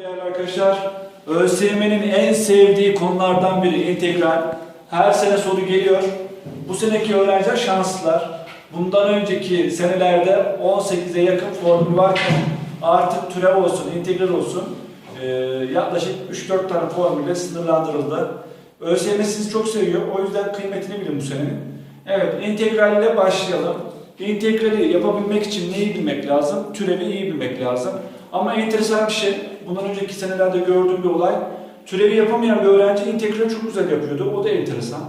değerli arkadaşlar. ÖSYM'nin en sevdiği konulardan biri integral. Her sene soru geliyor. Bu seneki öğrenciler şanslılar. Bundan önceki senelerde 18'e yakın formül varken artık türev olsun, integral olsun e, yaklaşık 3-4 tane formülle sınırlandırıldı. ÖSYM sizi çok seviyor. O yüzden kıymetini bilin bu senenin. Evet, integral ile başlayalım. İntegrali yapabilmek için neyi bilmek lazım? Türevi iyi bilmek lazım. Ama enteresan bir şey, bundan önceki senelerde gördüğüm bir olay. Türevi yapamayan bir öğrenci integrali çok güzel yapıyordu. O da enteresan.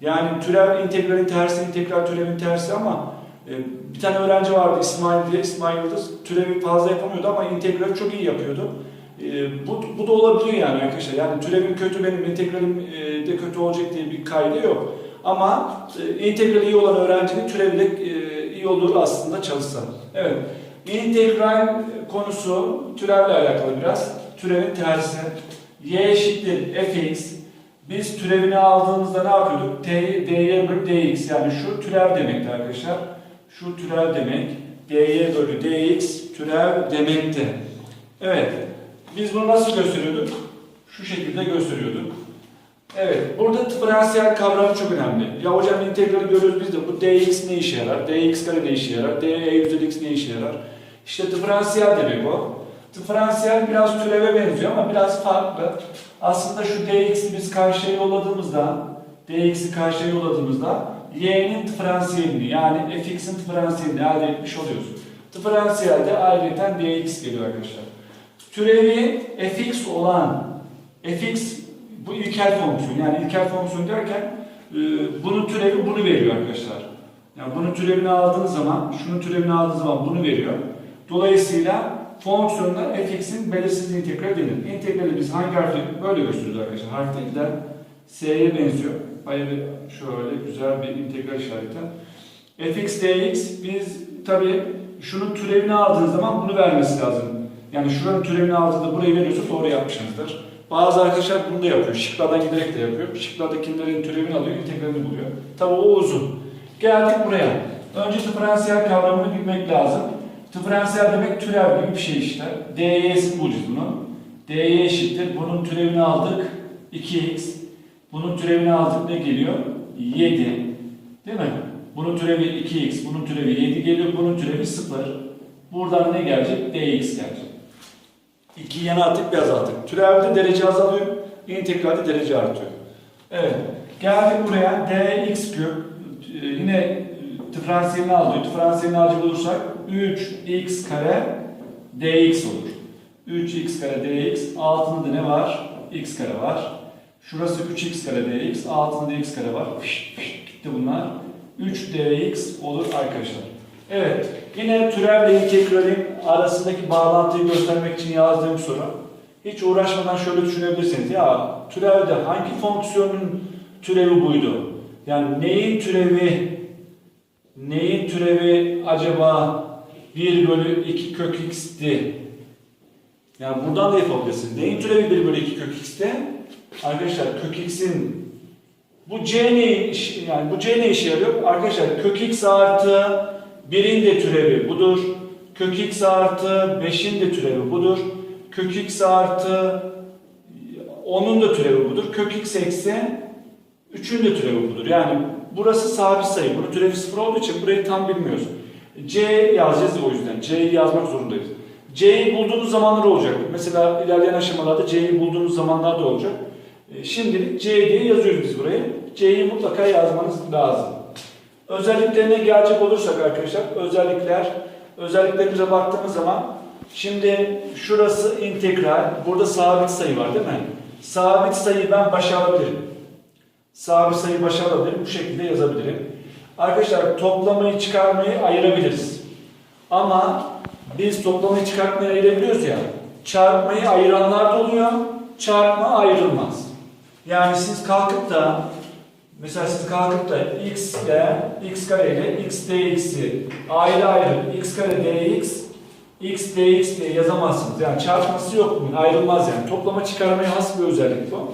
Yani türev integralin tersi, integral türevin tersi ama e, bir tane öğrenci vardı İsmail diye, İsmail Yıldız. Türevi fazla yapamıyordu ama integrali çok iyi yapıyordu. E, bu, bu da olabiliyor yani arkadaşlar. Yani türevim kötü benim, integralim e, de kötü olacak diye bir kaydı yok. Ama e, integral iyi olan öğrencinin türevi de e, iyi olur aslında çalışsa. Evet. İntegral konusu türevle alakalı biraz. Türevin tersi. Y eşittir fx. Biz türevini aldığımızda ne yapıyorduk? T, dy bölü dx. Yani şu türev demekti arkadaşlar. Şu türev demek. dy bölü dx türev demekti. Evet. Biz bunu nasıl gösteriyorduk? Şu şekilde gösteriyorduk. Evet, burada diferansiyel kavramı çok önemli. Ya hocam integrali görüyoruz biz de bu dx ne işe yarar, dx kare ne işe yarar, dy üzeri x ne işe yarar? İşte diferansiyel demek o. Diferansiyel biraz türeve benziyor ama biraz farklı. Aslında şu dx'i biz karşıya yolladığımızda, dx'i karşıya yolladığımızda y'nin diferansiyelini yani fx'in diferansiyelini elde etmiş oluyoruz. Diferansiyelde ayrıca dx geliyor arkadaşlar. Türevi fx olan fx bu ilkel fonksiyon. Yani ilkel fonksiyon derken e, bunun türevi bunu veriyor arkadaşlar. Yani bunun türevini aldığınız zaman, şunun türevini aldığınız zaman bunu veriyor. Dolayısıyla fonksiyonlar fx'in belirsiz integral denir. İntegrali biz hangi harfle böyle gösteriyoruz arkadaşlar. Harf değil de s'ye benziyor. Bayağı bir şöyle güzel bir integral işareti. fx dx biz tabi şunun türevini aldığınız zaman bunu vermesi lazım. Yani şuranın türevini aldığında burayı veriyorsa doğru yapmışsınızdır. Bazı arkadaşlar bunu da yapıyor. Şıklardan giderek de yapıyor. Şıklardakilerin türevini alıyor, integralini buluyor. Tabi o uzun. Geldik buraya. Önce diferansiyel kavramını bilmek lazım. Diferansiyel demek türev gibi bir şey işte. dy'sini bulacağız bunu. dy eşittir. Bunun türevini aldık. 2x. Bunun türevini aldık ne geliyor? 7. Değil mi? Bunun türevi 2x. Bunun türevi 7 geliyor. Bunun türevi 0. Buradan ne gelecek? dx gelecek. İki yana attık beyaz attık. Türevde derece azalıyor. integralde derece artıyor. Evet. Geldik buraya. dx küp. Ee, Yine e, diferansiyelini alıyor. Diferansiyelini alacak olursak 3x kare dx olur. 3x kare dx. Altında da ne var? x kare var. Şurası 3x kare dx. Altında x kare var. Fış, fış, gitti bunlar. 3 dx olur arkadaşlar. Evet. Yine türevle integralin arasındaki bağlantıyı göstermek için yazdığım soru. Hiç uğraşmadan şöyle düşünebilirsiniz. Ya türevde hangi fonksiyonun türevi buydu? Yani neyin türevi neyin türevi acaba 1 bölü 2 kök x'ti? Yani buradan da yapabilirsin. Neyin türevi 1 bölü 2 kök x'ti? Arkadaşlar kök x'in bu c ne yani bu c ne işe yarıyor? Arkadaşlar kök x artı 1'in de türevi budur. Kök x artı 5'in de türevi budur. Kök x artı 10'un da türevi budur. Kök x eksi 3'ün de türevi budur. Yani burası sabit sayı. Bunun türevi sıfır olduğu için burayı tam bilmiyoruz. C yazacağız o yüzden. C'yi yazmak zorundayız. C'yi bulduğumuz zamanlar olacak. Mesela ilerleyen aşamalarda C'yi bulduğumuz zamanlar da olacak. E, Şimdilik C diye yazıyoruz biz burayı. C'yi mutlaka yazmanız lazım. Özelliklerine gelecek olursak arkadaşlar, özellikler, özelliklerimize baktığımız zaman şimdi şurası integral, burada sabit sayı var değil mi? Sabit sayıyı ben başa alabilirim. Sabit sayı başa alabilirim, bu şekilde yazabilirim. Arkadaşlar toplamayı çıkarmayı ayırabiliriz. Ama biz toplamayı çıkartmayı ayırabiliyoruz ya, çarpmayı ayıranlar da oluyor, çarpma ayrılmaz. Yani siz kalkıp da Mesela siz kalkıp da x ile x kare ile x dx'i ayrı ayrı x kare dx x dx diye yazamazsınız. Yani çarpması yok bunun. Ayrılmaz yani. Toplama çıkarmaya has bir özellik bu.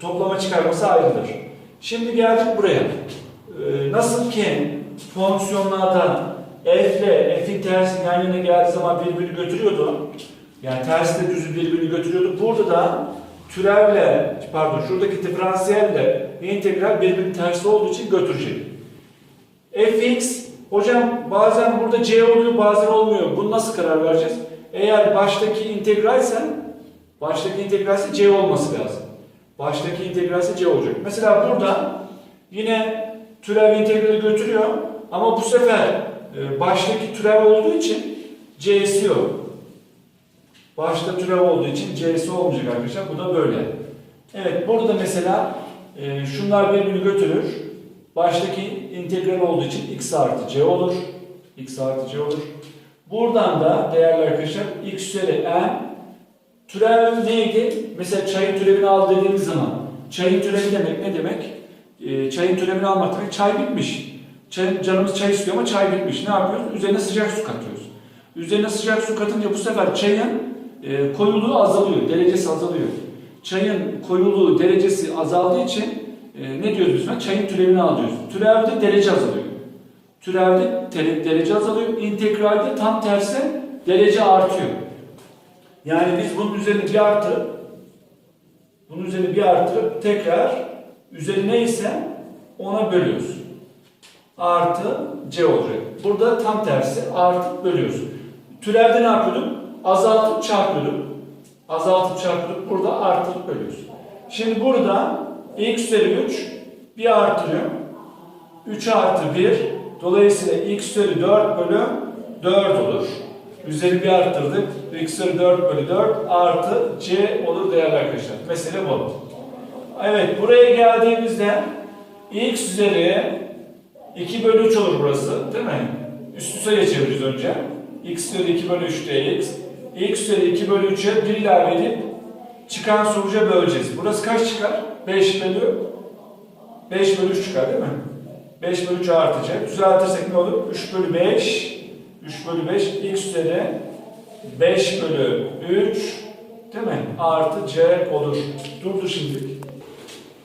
Toplama çıkarması ayrıdır. Şimdi geldik buraya. Ee, nasıl ki fonksiyonlarda f ile f'in tersi yan yana geldiği zaman birbirini götürüyordu. Yani tersi de düzü birbirini götürüyordu. Burada da türevle, pardon şuradaki diferansiyelle integral birbirinin tersi olduğu için götürecek. fx, hocam bazen burada c oluyor bazen olmuyor. Bunu nasıl karar vereceğiz? Eğer baştaki integralsen, baştaki integralse c olması lazım. Baştaki integralse c olacak. Mesela burada yine türev integrali götürüyor ama bu sefer e, baştaki türev olduğu için c'si yok. Başta türev olduğu için c'si olmayacak arkadaşlar. Bu da böyle. Evet burada mesela e, şunlar birbirini götürür. Baştaki integral olduğu için x artı c olur. x artı c olur. Buradan da değerli arkadaşlar x üzeri n türev neydi? Mesela çayın türevini al dediğimiz zaman çayın türevi demek ne demek? E, çayın türevini almak demek çay bitmiş. Çay, canımız çay istiyor ama çay bitmiş. Ne yapıyoruz? Üzerine sıcak su katıyoruz. Üzerine sıcak su katınca bu sefer çayın e, koyuluğu azalıyor, derecesi azalıyor. Çayın koyuluğu derecesi azaldığı için e, ne diyoruz biz? Çayın türevini alıyoruz. Türevde derece azalıyor. Türevde derece azalıyor. İntegralde tam tersi derece artıyor. Yani biz bunun üzerine bir artırıp bunun üzerine bir artırıp tekrar üzeri neyse ona bölüyoruz. Artı c olacak. Burada tam tersi artıp bölüyoruz. Türevde ne yapıyorduk? Azaltıp çarpıyorduk. Azaltıp çarpıyorduk. Burada artırıp bölüyoruz. Şimdi burada x üzeri 3 bir artırıyor. 3 artı 1 dolayısıyla x üzeri 4 bölü 4 olur. Üzeri bir arttırdık. x üzeri 4 bölü 4 artı c olur değerli arkadaşlar. Mesele bu. Evet buraya geldiğimizde x üzeri 2 bölü 3 olur burası değil mi? Üst üste geçebiliriz önce. x üzeri 2 bölü 3 dx. X üzeri 2 bölü 3'e 1 ilave edip çıkan sonuca böleceğiz. Burası kaç çıkar? 5 bölü 5 bölü 3 çıkar değil mi? 5 bölü 3 artacak. Düzeltirsek ne olur? 3 bölü 5 3 bölü 5 x üzeri 5 bölü 3 değil mi? Artı c olur. Durdu şimdilik.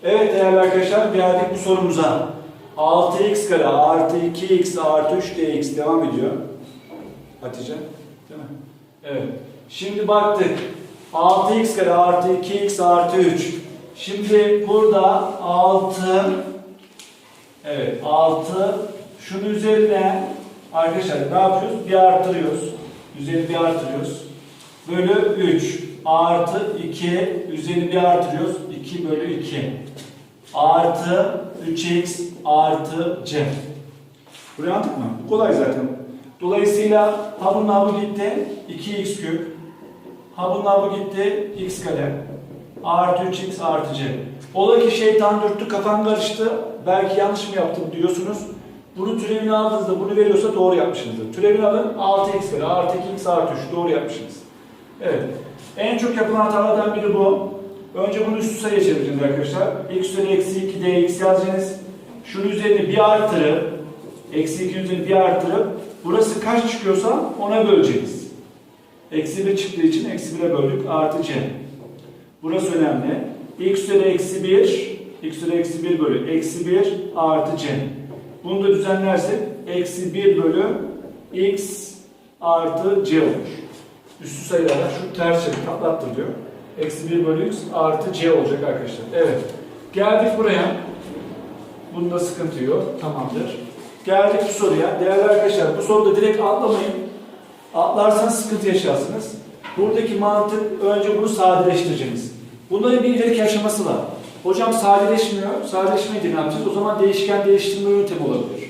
Evet değerli arkadaşlar geldik bu sorumuza. 6x kare artı 2x artı 3 dx devam ediyor. Hatice? Evet. Şimdi baktık. 6x kare artı 2x artı 3. Şimdi burada 6 Evet 6 şunun üzerine arkadaşlar ne yapıyoruz? Bir artırıyoruz. Üzeri bir artırıyoruz. Bölü 3 artı 2 üzeri bir artırıyoruz. 2 bölü 2 artı 3x artı c. Buraya anladık mı? Bu kolay zaten. Dolayısıyla ha bunun gitti 2x küp. Ha bunun gitti x kare. Artı 3x artı c. Ola ki şeytan dürttü kafam karıştı. Belki yanlış mı yaptım diyorsunuz. Bunu türevini aldığınızda bunu veriyorsa doğru yapmışsınızdır. Türevini alın 6x kare artı 2x artı 3 doğru yapmışsınız. Evet. En çok yapılan hatalardan biri bu. Önce bunu üst üste geçireceğiz arkadaşlar. x üzeri eksi 2 dx yazacaksınız. Şunun üzerine bir artırıp, eksi 2 üzerine bir artırıp, burası kaç çıkıyorsa ona böleceğiz. Eksi 1 çıktığı için eksi 1'e böldük, artı c. Burası önemli. x üzeri eksi 1, x üzeri eksi 1 bölü eksi 1 artı c. Bunu da düzenlersek eksi 1 bölü x artı c olur. Üstü sayılarla şu ters çarpı atlattır diyor. Eksi 1 bölü x artı c olacak arkadaşlar. Evet. Geldik buraya. Bunda sıkıntı yok. Tamamdır. Geldik bu soruya. Değerli arkadaşlar bu soruda direkt atlamayın. Atlarsanız sıkıntı yaşarsınız. Buradaki mantık önce bunu sadeleştireceğiz. Bunların bir ileriki aşaması var. Hocam sadeleşmiyor. Sadeleşmeyi de ne yapacağız? O zaman değişken değiştirme yöntemi olabilir.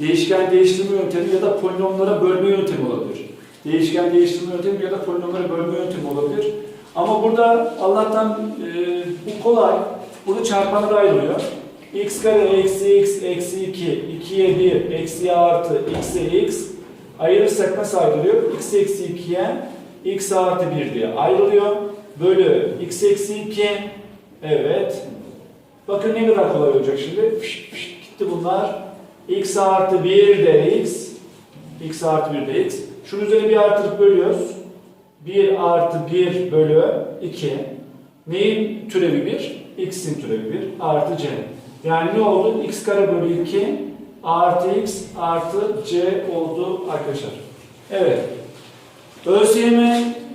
Değişken değiştirme yöntemi ya da polinomlara bölme yöntemi olabilir. Değişken değiştirme yöntemi ya da polinomlara bölme yöntemi olabilir. Ama burada Allah'tan e, bu kolay. Burada çarpanlar ayrılıyor. X kare eksi x eksi 2, 2'ye 1, eksi artı x'e x. Ayırırsak nasıl ayrılıyor? x eksi 2'ye x artı 1 diye ayrılıyor. Bölü x eksi 2. Evet. Bakın ne kadar kolay olacak şimdi. Fış, fış, gitti bunlar. x artı 1 de x. x artı 1 de x. Şunun üzerine bir artırıp bölüyoruz. 1 artı 1 bölü 2. Neyin türevi 1? X'in türevi 1 artı c. Yani ne oldu? x kare bölü 2 artı x artı c oldu arkadaşlar. Evet. ÖSYM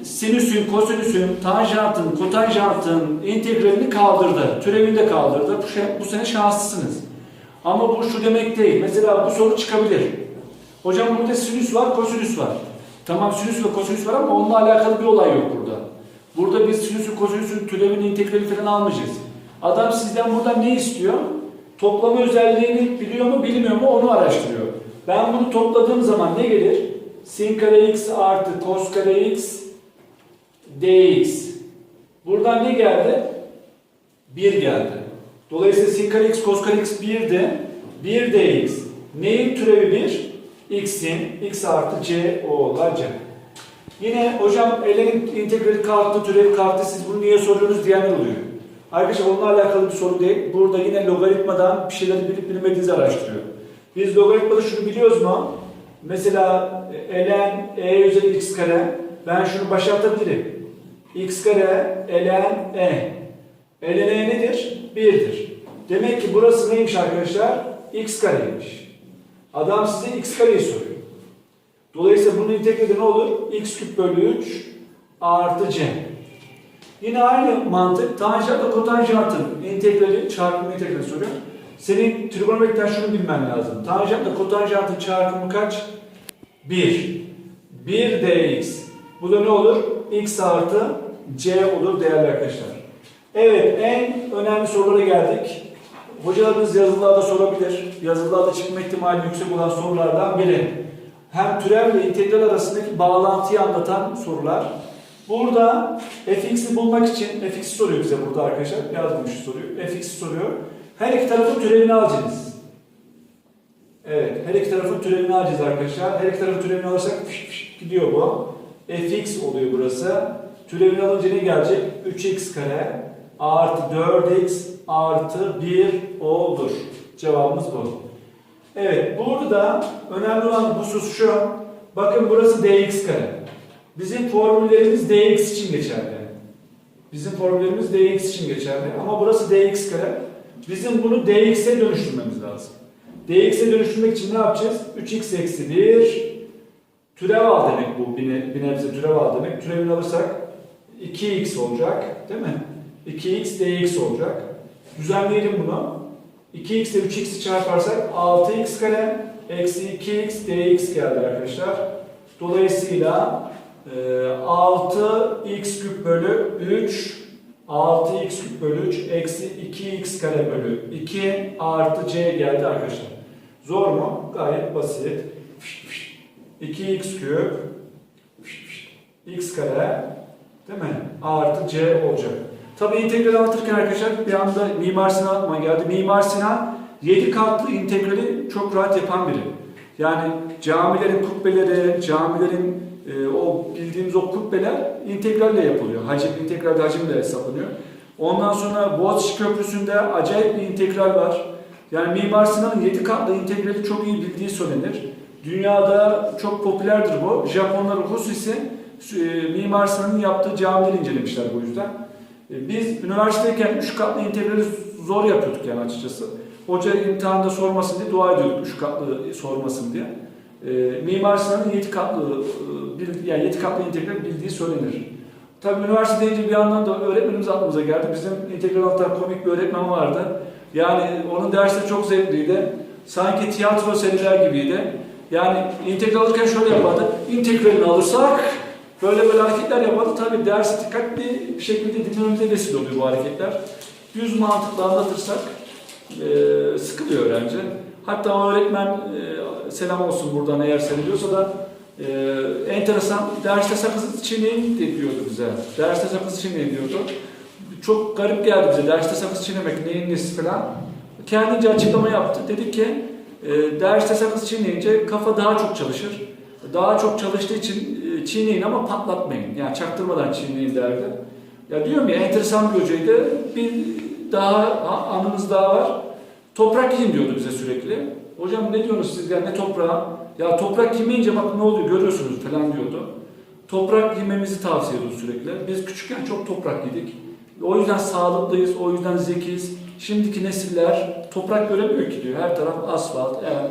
sinüsün, kosinüsün, tanjantın, kotanjantın integralini kaldırdı. Türevini kaldırdı. Bu, şey, bu sene şanslısınız. Ama bu şu demek değil. Mesela bu soru çıkabilir. Hocam burada sinüs var, kosinüs var. Tamam sinüs ve kosinüs var ama onunla alakalı bir olay yok burada. Burada biz sinüsün, kosinüsün, türevini, integrali falan almayacağız. Adam sizden burada ne istiyor? Toplama özelliğini biliyor mu, bilmiyor mu onu araştırıyor. Ben bunu topladığım zaman ne gelir? Sin kare x artı cos kare x dx. Buradan ne geldi? 1 geldi. Dolayısıyla sin kare x cos kare x 1'di. 1 dx. Neyin türevi 1? x'in x artı c olacak. Yine hocam elenin integrali kalktı, türevi kalktı. Siz bunu niye soruyorsunuz diyenler oluyor. Arkadaşlar onunla alakalı bir soru değil. Burada yine logaritmadan bir şeyleri bilip bilmediğinizi araştırıyor. Biz logaritmada şunu biliyoruz mu? Mesela ln e üzeri x kare. Ben şunu başlatabilirim. x kare ln e. ln e nedir? 1'dir. Demek ki burası neymiş arkadaşlar? x kareymiş. Adam size x kareyi soruyor. Dolayısıyla bunun integrali ne olur? x küp bölü 3 artı c. Yine aynı mantık tanjantla kotanjantın integrali çarpımı integrali soruyor. Senin trigonometriden şunu bilmen lazım. Tanjantla kotanjantın çarpımı kaç? 1. 1 dx. Bu da ne olur? x artı c olur değerli arkadaşlar. Evet en önemli sorulara geldik. Hocalarınız yazılılarda sorabilir. Yazılılarda çıkma ihtimali yüksek olan sorulardan biri. Hem türev ve integral arasındaki bağlantıyı anlatan sorular. Burada fx'i bulmak için, fx'i soruyor bize burada arkadaşlar. Yazmış soruyor. fx'i soruyor. Her iki tarafın türevini alacağız. Evet, her iki tarafın türevini alacağız arkadaşlar. Her iki tarafın türevini alırsak fış fış gidiyor bu. fx oluyor burası. Türevini alınca ne gelecek? 3x kare artı 4x artı 1 olur. Cevabımız bu. Evet, burada önemli olan husus şu. Bakın burası dx kare. Bizim formüllerimiz dx için geçerli. Bizim formüllerimiz dx için geçerli. Ama burası dx kare. Bizim bunu dx'e dönüştürmemiz lazım. dx'e dönüştürmek için ne yapacağız? 3x eksi 1 türev al demek bu. Bir ne- bir nebze türev al demek. Türevini alırsak 2x olacak. Değil mi? 2x dx olacak. Düzenleyelim bunu. 2x ile 3x'i çarparsak 6x kare eksi 2x dx geldi arkadaşlar. Dolayısıyla e, 6x küp bölü 3 6x küp bölü 3 eksi 2x kare bölü 2 artı c geldi arkadaşlar. Zor mu? Gayet basit. 2x küp x kare değil mi? Artı c olacak. Tabii integral anlatırken arkadaşlar bir anda Mimar Sinan aklıma geldi. Mimar Sinan 7 katlı integrali çok rahat yapan biri. Yani camilerin kubbeleri, camilerin bildiğimiz o kubbeler integralle yapılıyor. Hacim, integralde hacimle hesaplanıyor. Ondan sonra Boğaziçi Köprüsü'nde acayip bir integral var. Yani Mimar Sinan'ın 7 katlı integrali çok iyi bildiği söylenir. Dünyada çok popülerdir bu. Japonlar hususi e, Mimar Sinan'ın yaptığı camileri incelemişler bu yüzden. E, Biz üniversiteyken 3 katlı integrali zor yapıyorduk yani açıkçası. Hoca imtihanda sormasın diye dua ediyorduk 3 katlı sormasın diye. E, Mimar Sinan'ın 7 katlı e, bil- yani 7 katlı integral bildiği söylenir. Tabii üniversite deyince bir yandan da öğretmenimiz aklımıza geldi. Bizim integral hatta komik bir öğretmen vardı. Yani onun dersleri çok zevkliydi. Sanki tiyatro seriler gibiydi. Yani integral alırken şöyle yapardı. İntegralini alırsak böyle böyle hareketler yapardı. Tabii dersi dikkatli bir şekilde dinlememize vesile oluyor bu hareketler. Yüz mantıklı anlatırsak e, sıkılıyor öğrenci. Hatta o öğretmen e, selam olsun buradan eğer seyrediyorsa da e, enteresan derste sakız çiğneyin de diyordu bize. Derste sakız çiğneyin diyordu. Çok garip geldi bize derste sakız çiğnemek neyin nesi falan. Kendince açıklama yaptı. Dedi ki e, derste sakız çiğneyince kafa daha çok çalışır. Daha çok çalıştığı için e, çiğneyin ama patlatmayın. Yani çaktırmadan çiğneyin derdi. Ya diyorum ya enteresan bir hocaydı. Bir daha anımız daha var. Toprak yiyin diyordu bize sürekli. Hocam ne diyorsunuz siz ya ne toprağı? Ya toprak yemeyince bak ne oluyor görüyorsunuz falan diyordu. Toprak yememizi tavsiye ediyordu sürekli. Biz küçükken çok toprak yedik. O yüzden sağlıklıyız, o yüzden zekiyiz. Şimdiki nesiller toprak göremiyor ki diyor. Her taraf asfalt. Yani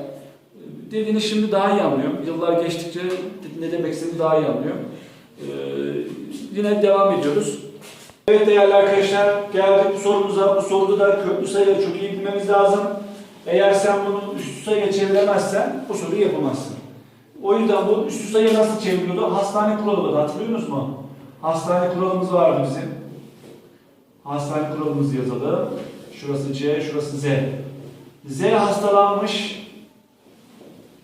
dediğini şimdi daha iyi anlıyorum. Yıllar geçtikçe ne demek istediğini daha iyi anlıyorum. Ee, yine devam ediyoruz. Evet değerli arkadaşlar geldik bu sorumuza. Bu soruda da köklü sayıları çok iyi bilmemiz lazım. Eğer sen bunu üst sayıya çeviremezsen bu soruyu yapamazsın. O yüzden bu üst sayı nasıl çeviriyordu? Hastane kuralı vardı hatırlıyorsunuz mu? Hastane kuralımız vardı bizim. Hastane kuralımızı yazalım. Şurası C, şurası Z. Z hastalanmış.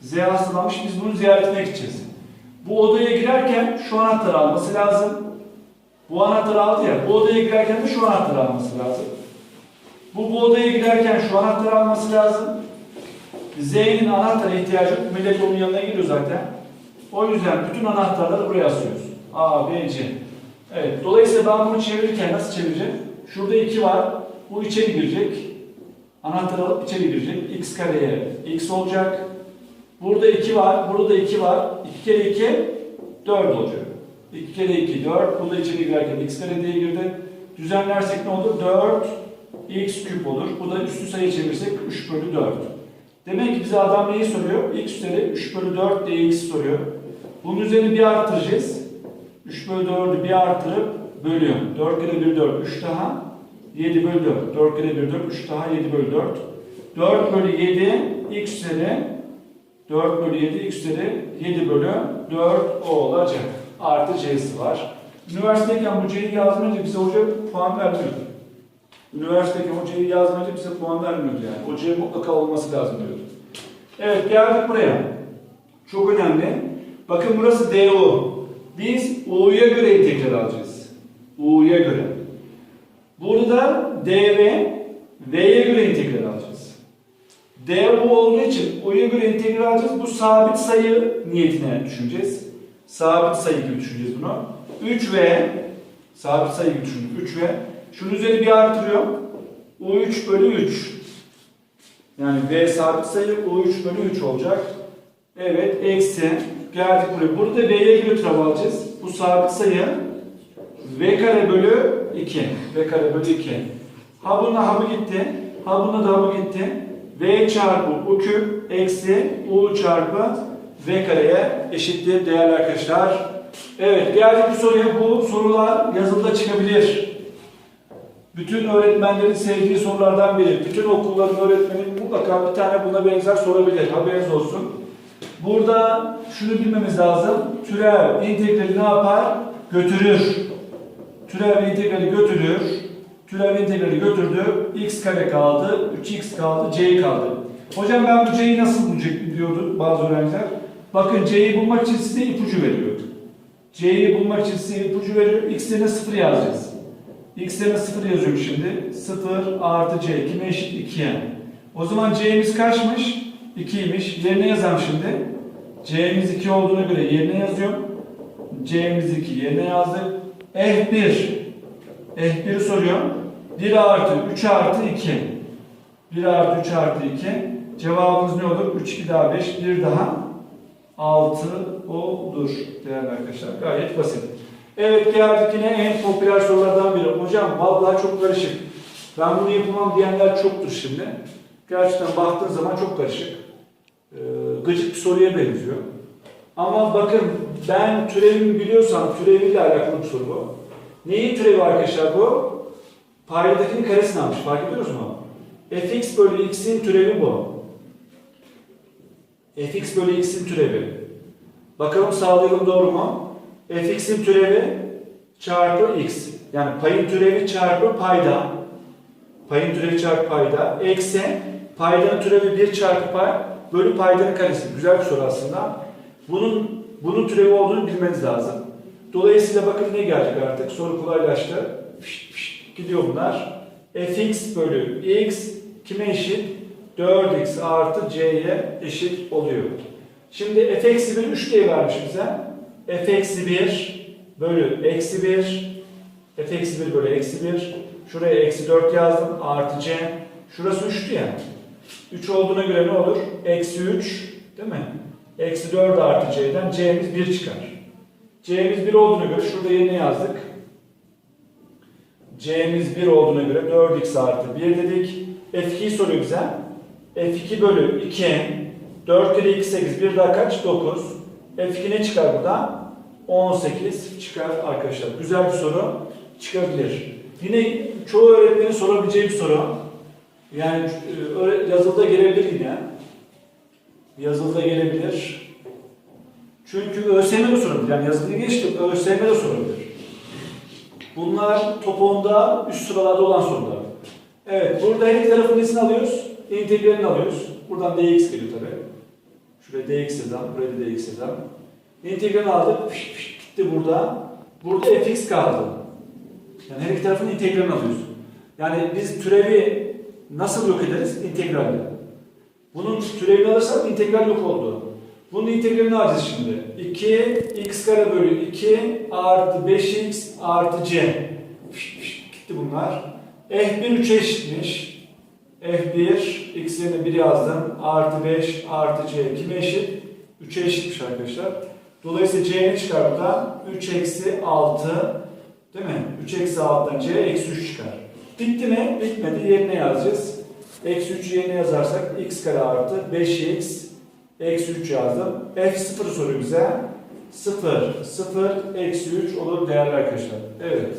Z hastalanmış. Biz bunun ziyaretine gideceğiz. Bu odaya girerken şu anahtarı alması lazım. Bu anahtarı aldı ya. Bu odaya girerken de şu anahtarı alması lazım. Bu, bu odaya girerken şu anahtarı alması lazım. Z'nin anahtara ihtiyacı. Millet onun yanına giriyor zaten. O yüzden bütün anahtarları buraya asıyoruz. A, B, C. Evet. Dolayısıyla ben bunu çevirirken nasıl çevireceğim? Şurada 2 var. Bu içeri girecek. Anahtarı alıp içeri girecek. X kareye X olacak. Burada 2 var. Burada da 2 var. 2 kere 2 4 olacak. 2 kere 2 4. Bu da içeri girerken X kare diye girdi. Düzenlersek ne olur? 4 X küp olur. Bu da üstü sayı çevirsek 3 bölü 4. Demek ki bize adam neyi soruyor? X üzeri 3 bölü 4 diye X soruyor. Bunun üzerine bir artıracağız. 3 bölü 4'ü bir artırıp bölüyorum. 4 kere 1 4. 3 daha 7 bölü 4. 4 kere 1 4. 3 daha 7 bölü 4. 4 bölü 7 X üzeri 4 bölü 7 X üzeri 7 bölü 4 o olacak. Artı C'si var. Üniversiteyken bu C'yi yazmayınca bize hoca puan vermiyordu. Üniversitedeki hocayı yazmayınca bize puan vermiyordu yani. Hocaya mutlaka olması lazım diyordu. Evet geldik buraya. Çok önemli. Bakın burası DU. Biz U'ya göre integral alacağız. U'ya göre. Burada DV, V'ye göre integral alacağız. DU olduğu için U'ya göre integral alacağız. Bu sabit sayı niyetine düşüneceğiz. Sabit sayı gibi düşüneceğiz bunu. 3V, sabit sayı gibi düşünün. 3V. Şunun üzeri bir artırıyor. U3 bölü 3. Yani V sabit sayı U3 bölü 3 olacak. Evet eksi. Geldik buraya. Burada V'ye göre türev alacağız. Bu sabit sayı V kare bölü 2. V kare bölü 2. Ha bununla ha bu gitti. Ha bununla da ha bu gitti. V çarpı U küp eksi U çarpı V kareye eşittir değerli arkadaşlar. Evet geldik bu soruya. Bu sorular yazılıda çıkabilir. Bütün öğretmenlerin sevdiği sorulardan biri. Bütün okulların öğretmeni mutlaka bir tane buna benzer sorabilir. Haberiniz olsun. Burada şunu bilmemiz lazım. Türev integrali ne yapar? Götürür. Türev integrali götürür. Türev integrali götürdü. x kare kaldı. 3x kaldı. c kaldı. Hocam ben bu c'yi nasıl bulacak diyordu bazı öğrenciler. Bakın c'yi bulmak için size ipucu veriyor. c'yi bulmak için size ipucu veriyor. x yerine 0 yazacağız. X yerine 0 yazıyorum şimdi. 0 artı C. Kime eşit? 2'ye. O zaman C'miz kaçmış? 2'ymiş. Yerine yazalım şimdi. C'miz 2 olduğuna göre yerine yazıyorum. C'miz 2 yerine yazdık. F1. F1'i soruyorum. 1 artı 3 artı 2. 1 artı 3 artı 2. Cevabımız ne olur? 3, 2 daha 5. 1 daha 6 olur. Değerli arkadaşlar. Gayet basit. Evet geldik yine en popüler sorulardan biri. Hocam vallahi çok karışık. Ben bunu yapamam diyenler çoktur şimdi. Gerçekten baktığın zaman çok karışık. Ee, gıcık bir soruya benziyor. Ama bakın ben türevimi biliyorsam türeviyle alakalı bir soru bu. Neyin türevi arkadaşlar bu? Paydadakinin karesini almış. Fark ediyoruz mu? fx bölü x'in türevi bu. fx bölü x'in türevi. Bakalım sağlayalım doğru mu? Fx'in türevi çarpı x. Yani payın türevi çarpı payda. Payın türevi çarpı payda. Eksi paydanın türevi 1 çarpı pay bölü paydanın karesi. Güzel bir soru aslında. Bunun bunun türevi olduğunu bilmeniz lazım. Dolayısıyla bakın ne gelecek artık? Soru kolaylaştı. Fişt, fişt, gidiyor bunlar. fx bölü x kime eşit? 4x artı c'ye eşit oluyor. Şimdi f eksi 1 3 diye vermiş bize f eksi 1 bölü eksi 1 f eksi 1 bölü eksi 1 şuraya eksi 4 yazdım artı c. Şurası 3'tü yani 3 olduğuna göre ne olur? eksi 3 değil mi? eksi 4 artı c'den c'miz 1 çıkar. C'miz 1 olduğuna göre şurada yerine yazdık. C'miz 1 olduğuna göre 4x artı 1 dedik. F2'yi soruyor bize. F2 bölü 2 4 kere 2 8 1 daha kaç? 9 F2 ne çıkar burada? 18 çıkar arkadaşlar. Güzel bir soru çıkabilir. Yine çoğu öğretmenin sorabileceği bir soru. Yani e, yazılıda gelebilir yine. Yazılıda gelebilir. Çünkü ÖSYM de sorabilir. Yani yazılı geçtim. ÖSYM de sorabilir. Bunlar topuğunda üst sıralarda olan sorular. Evet, burada her iki tarafın nesini alıyoruz? İntegralini alıyoruz. Buradan dx geliyor tabii. Şuraya dx yazalım, buraya da dx yazalım. İntegralini aldık, fiş fiş gitti burada. Burada fx kaldı. Yani her iki tarafın integralini alıyoruz. Yani biz türevi nasıl yok ederiz? İntegralle. Bunun türevini alırsak integral yok oldu. Bunun integralini alacağız şimdi. 2 x kare bölü 2 artı 5x artı c. Fiş fiş gitti bunlar. F1 3'e eşitmiş. F1 x yerine 1 yazdım. Artı 5 artı c kime eşit? 3'e eşitmiş arkadaşlar. Dolayısıyla c ne çıkar buradan? 3 eksi 6 değil mi? 3 eksi 6'dan c eksi 3 çıkar. Bitti mi? Bitmedi. Yerine yazacağız. Eksi 3'ü yerine yazarsak x kare artı 5x eksi 3 yazdım. F0 soruyor bize. 0, 0, eksi 3 olur değerli arkadaşlar. Evet.